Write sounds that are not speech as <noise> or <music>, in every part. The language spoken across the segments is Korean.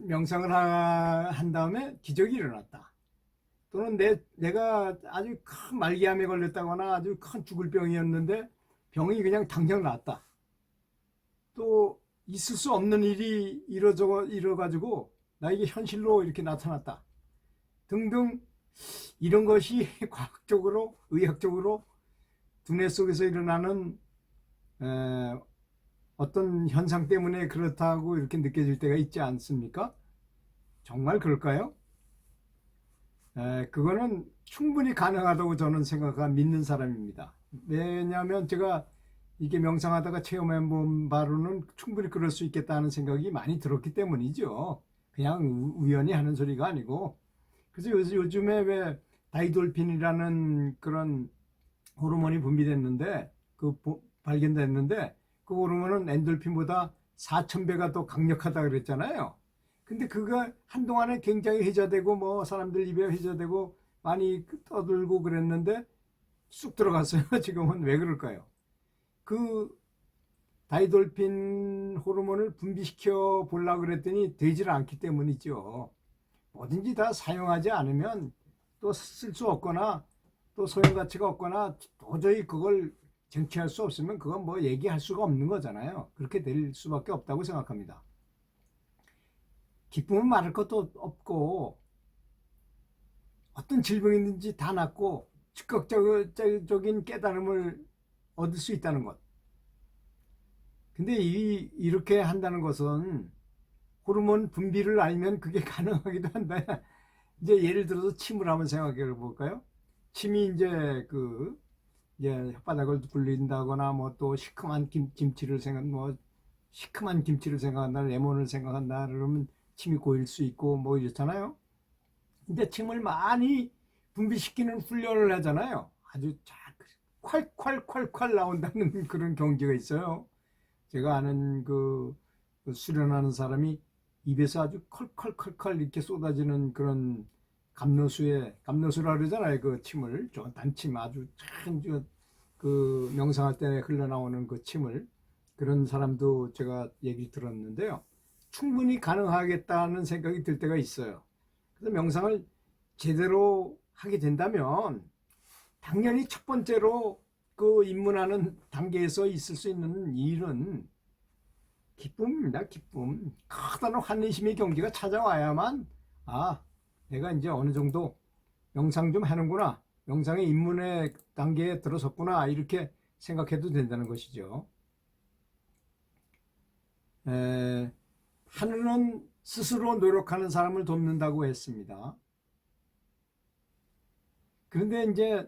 명상을 하- 한 다음에 기적이 일어났다. 또는 내, 내가 아주 큰 말기암에 걸렸다거나 아주 큰 죽을 병이었는데 병이 그냥 당장 나았다. 또 있을 수 없는 일이 이뤄져, 이뤄가지고 나에게 현실로 이렇게 나타났다. 등등 이런 것이 <laughs> 과학적으로, 의학적으로 두뇌 속에서 일어나는 에, 어떤 현상 때문에 그렇다고 이렇게 느껴질 때가 있지 않습니까? 정말 그럴까요? 에, 그거는 충분히 가능하다고 저는 생각하 믿는 사람입니다. 왜냐하면 제가 이게 명상하다가 체험해 본 바로는 충분히 그럴 수 있겠다는 생각이 많이 들었기 때문이죠. 그냥 우- 우연히 하는 소리가 아니고. 그래서 요- 요즘에 왜 다이돌핀이라는 그런 호르몬이 분비됐는데 그 보- 발견됐는데 그 호르몬은 엔돌핀보다 4,000배가 더 강력하다 그랬잖아요. 근데 그거 한동안에 굉장히 회자되고 뭐 사람들 입에 회자되고 많이 떠들고 그랬는데 쑥 들어갔어요. <laughs> 지금은 왜 그럴까요? 그 다이돌핀 호르몬을 분비시켜 보려고 그랬더니 되질 않기 때문이죠. 뭐든지 다 사용하지 않으면 또 쓸 수 없거나 또 소용 가치가 없거나 도저히 그걸 쟁취할 수 없으면 그건 뭐 얘기할 수가 없는 거잖아요. 그렇게 될 수밖에 없다고 생각합니다. 기쁨은 말할 것도 없고 어떤 질병이든지 다 낫고 즉각적인 깨달음을 얻을 수 있다는 것. 근데 이, 이렇게 한다는 것은 호르몬 분비를 알면 그게 <laughs> 가능하기도 한데 이제 예를 들어서 침을 한번 생각해 볼까요? 침이 이제 그 이제 혓바닥을 굴린다거나 뭐 또 시큼한 김, 김치를 생각 뭐 시큼한 김치를 생각한다 레몬을 생각한다 그러면 침이 고일 수 있고 뭐 이렇잖아요. 근데 침을 많이 분비시키는 훈련을 하잖아요. 아주 쫙 콸콸콸콸 나온다는 <laughs> 그런 경지가 있어요. 제가 아는 그, 그 수련하는 사람이 입에서 아주 컬컬컬컬 이렇게 쏟아지는 그런 감로수에 감로수라 그러잖아요. 그 침을 저 단침 아주 참그 명상할 때 흘러나오는 그 침을 그런 사람도 제가 얘기 들었는데요. 충분히 가능하겠다는 생각이 들 때가 있어요. 그래서 명상을 제대로 하게 된다면 당연히 첫 번째로 그 입문하는 단계에서 있을 수 있는 일은 기쁨입니다. 기쁨. 커다란 환희심의 경지가 찾아와야만 아 내가 이제 어느 정도 명상 좀 하는구나. 명상의 입문의 단계에 들어섰구나. 이렇게 생각해도 된다는 것이죠. 에, 하늘은 스스로 노력하는 사람을 돕는다고 했습니다. 그런데 이제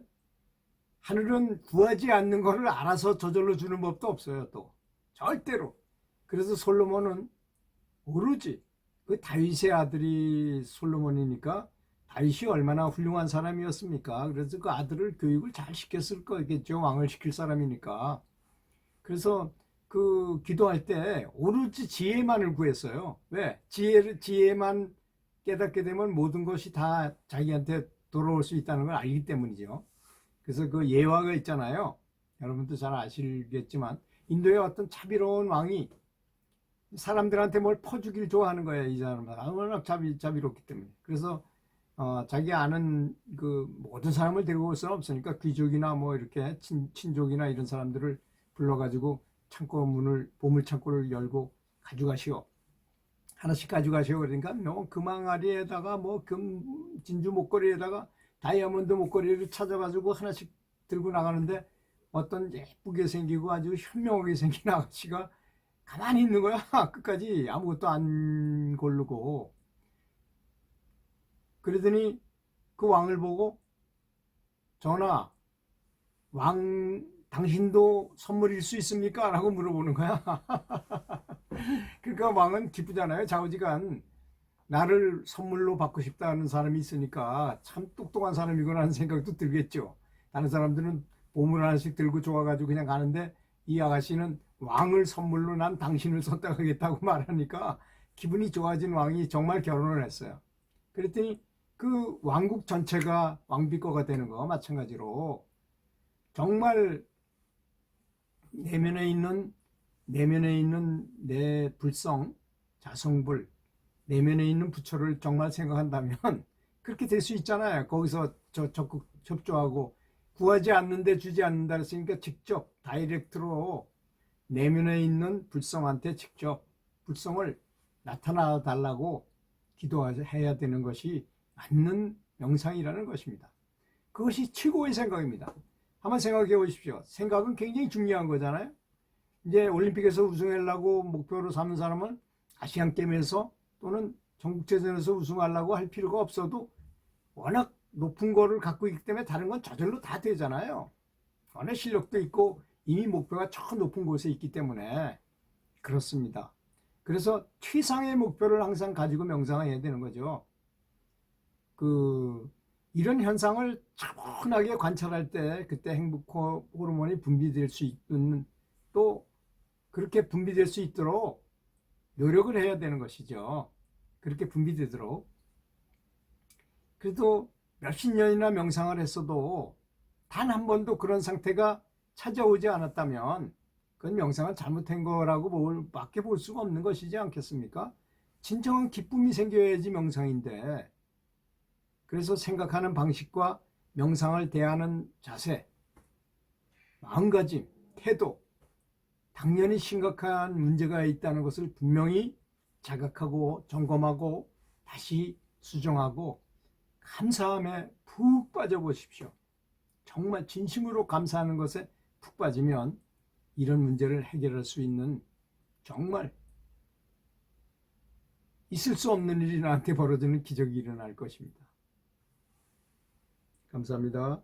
하늘은 구하지 않는 것을 알아서 저절로 주는 법도 없어요, 또. 절대로. 그래서 솔로몬은 오로지 그 다윗의 아들이 솔로몬이니까 다윗이 얼마나 훌륭한 사람이었습니까? 그래서 그 아들을 교육을 잘 시켰을 거겠죠. 왕을 시킬 사람이니까. 그래서 그 기도할 때 오로지 지혜만을 구했어요. 왜? 지혜를 지혜만 깨닫게 되면 모든 것이 다 자기한테 돌아올 수 있다는 걸 알기 때문이죠. 그래서 그 예화가 있잖아요. 여러분도 잘 아시겠지만 인도의 어떤 자비로운 왕이 사람들한테 뭘 퍼주길 좋아하는 거예요. 이 사람은 워낙 자비 자비롭기 때문에. 그래서 어, 자기 아는 그 모든 사람을 데리고 올 수는 없으니까 귀족이나 뭐 이렇게 친, 친족이나 이런 사람들을 불러가지고 창고 문을 보물 창고를 열고 가져가시오. 하나씩 가져가시오. 그러니까 뭐 금항아리에다가 뭐 금 진주 목걸이에다가 다이아몬드 목걸이를 찾아가지고 하나씩 들고 나가는데 어떤 예쁘게 생기고 아주 현명하게 생긴 아가씨가 가만히 있는 거야. <laughs> 끝까지 아무것도 안 고르고. 그러더니 그 왕을 보고 전하, 왕, 당신도 선물일 수 있습니까? 라고 물어보는 거야. <laughs> 그러니까 왕은 기쁘잖아요. 좌우지간 나를 선물로 받고 싶다는 사람이 있으니까 참 똑똑한 사람이구나 하는 생각도 들겠죠. 다른 사람들은 보물 하나씩 들고 좋아가지고 그냥 가는데 이 아가씨는 왕을 선물로 난 당신을 선택하겠다고 <laughs> 말하니까 기분이 좋아진 왕이 정말 결혼을 했어요. 그랬더니 그 왕국 전체가 왕비거가 되는 거 마찬가지로 정말 내면에 있는 내면에 있는 내 불성, 자성불, 내면에 있는 부처를 정말 생각한다면 <laughs> 그렇게 될 수 있잖아요. 거기서 저 적극 협조하고 구하지 않는데 주지 않는다 했으니까 직접 다이렉트로 내면에 있는 불성한테 직접 불성을 나타나 달라고 기도해야 되는 것이 맞는 명상이라는 것입니다. 그것이 최고의 생각입니다. 한번 생각해 보십시오. 생각은 굉장히 중요한 거잖아요. 이제 올림픽에서 우승하려고 목표로 삼는 사람은 아시안 게임에서 또는 전국체전에서 우승하려고 할 필요가 없어도 워낙 높은 거를 갖고 있기 때문에 다른 건 저절로 다 되잖아요. 워낙 실력도 있고 이미 목표가 저 높은 곳에 있기 때문에 그렇습니다. 그래서 최상의 목표를 항상 가지고 명상해야 되는 거죠. 그 이런 현상을 차분하게 관찰할 때 그때 행복 호르몬이 분비될 수 있는 또 그렇게 분비될 수 있도록 노력을 해야 되는 것이죠. 그렇게 분비되도록. 그래도 몇십 년이나 명상을 했어도 단 한 번도 그런 상태가 찾아오지 않았다면 그건 명상을 잘못한 거라고 뭘 밖에 볼 수가 없는 것이지 않겠습니까? 진정한 기쁨이 생겨야지 명상인데 그래서 생각하는 방식과 명상을 대하는 자세, 마음가짐, 태도, 당연히 심각한 문제가 있다는 것을 분명히 자각하고 점검하고 다시 수정하고 감사함에 푹 빠져보십시오. 정말 진심으로 감사하는 것에 푹 빠지면 이런 문제를 해결할 수 있는 정말 있을 수 없는 일이 나한테 벌어지는 기적이 일어날 것입니다. 감사합니다.